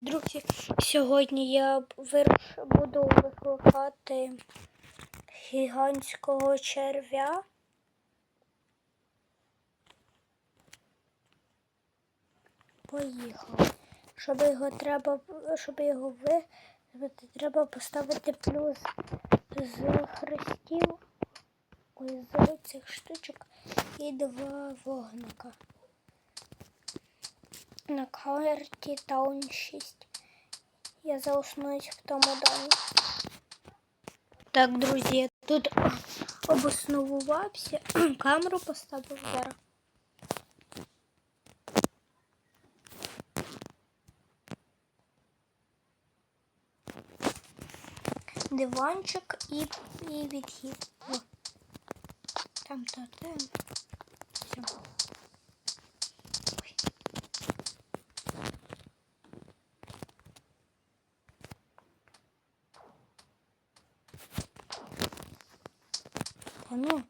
Друзі, сьогодні я буду викликати гігантського черв'я. Поїхали. Щоб його треба, щоб його вибити, треба поставити плюс з хрестів, ой, з цих штучок і два вогника. На карті Таун 6. Я заоснуюсь в тому домі. Так, друзі, я тут обосновувався. Камеру поставив зараз. Диванчик і, і відхід. Там то там. Все. Ой. Та ну,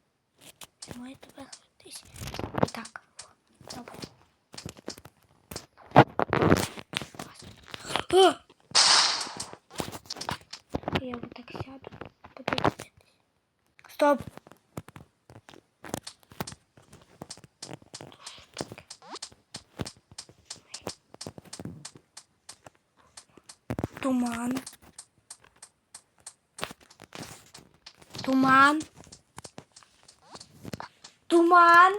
має тебе хватись. Так, добре. А! Я вот так сяду. дивитись. Стоп! Туман. Туман. Туман.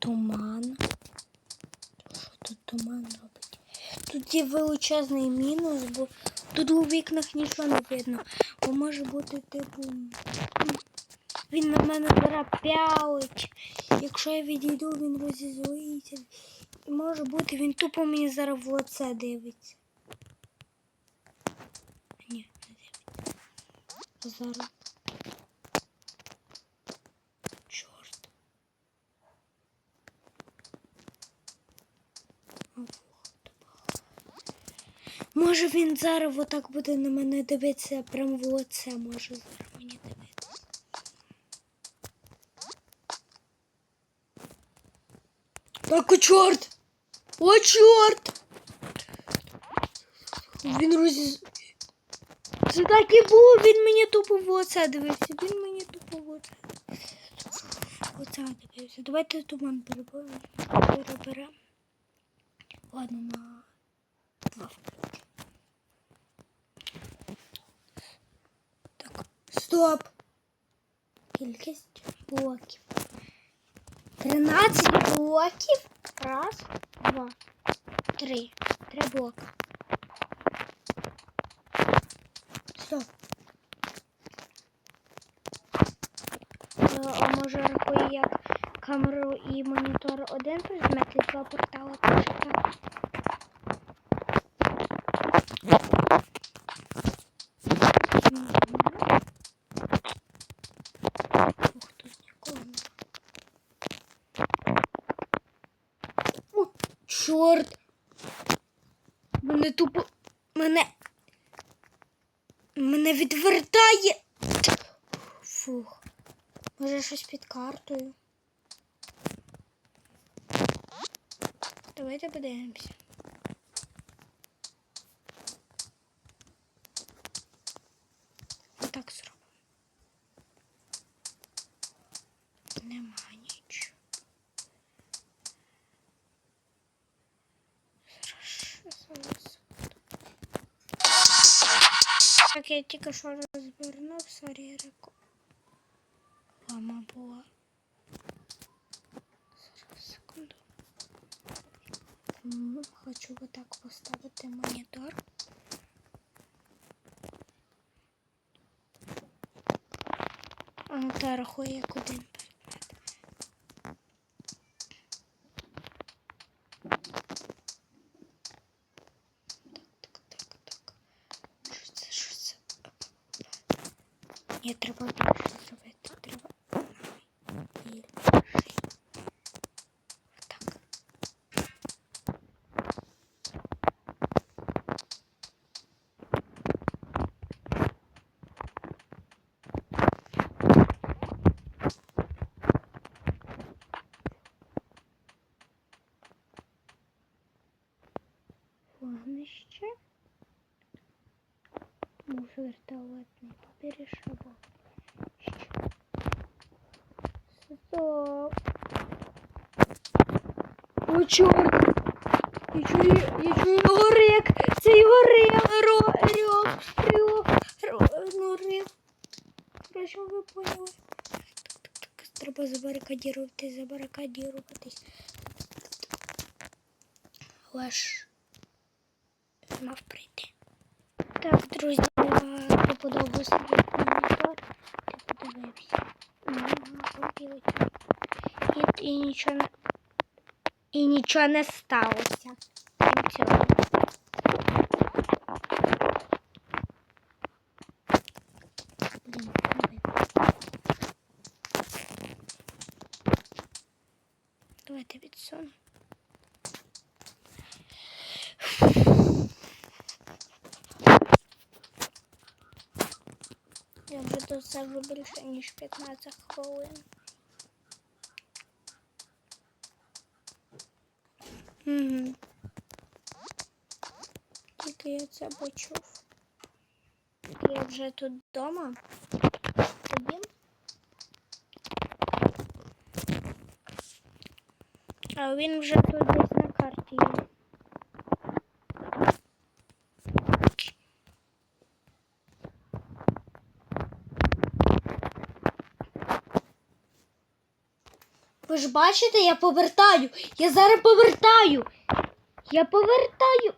Туман. Що тут туман робить? Тут є величезний мінус, бо тут у вікнах нічого не видно. Бо може бути типу. Він на мене пялить. Якщо я відійду, він розізлиться. І може бути, він тупо мені зараз в лице дивиться. Ні, не дивиться. Зараз. Чорт. А, вот. Може він зараз отак буде на мене дивитися прямо в лице, може зараз мені дивитися. Так, о, чорт! О, чорт! Він розіз... Це так і було, він мені тупо в лице дивився. Він мені тупо в лице. Лице дивився. Давайте туман переберемо. Ладно, на два включу. Так, стоп. Кількість блоків. 13 блоків. Раз, два, три. Три блока. Стоп. Е, А може рахує камеру і монітор один предмет і два тут нікого. О, чорт! Мене тупо. Мене. Мене відвертає. Фух. Може щось під картою. Давайте подивимося. Отак зробимо. Нема нічого. Зараз. Так, я тільки що розвернув, сорі, реку. Мама була. Хочу вот так поставити монітор. А ну та рахує як один предмет. Так, так, так, так. Що це, що це? Ні, треба більше Стоп. О, чорт! Я чую, я чую його рик. Це його рик. Рьох, рьох, ро, ну рик. Короче, ви поняли. Треба забарикадірувати, забарикадіруватись. Леш мав прийти. Так, друзі, я подобався монітор. Ти подивився. І, і нічого не і нічого не сталося. Крім вже більше ніж 15 хвилин. Угу. Тільки я це почув. Я вже тут вдома. Тоді. А він вже тут десь на карті є. Ви ж бачите, я повертаю. Я зараз повертаю. Я повертаю.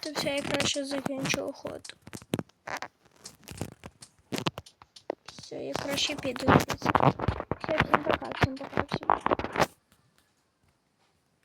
Це все я краще закінчу охоту. Все, я краще піду звідси.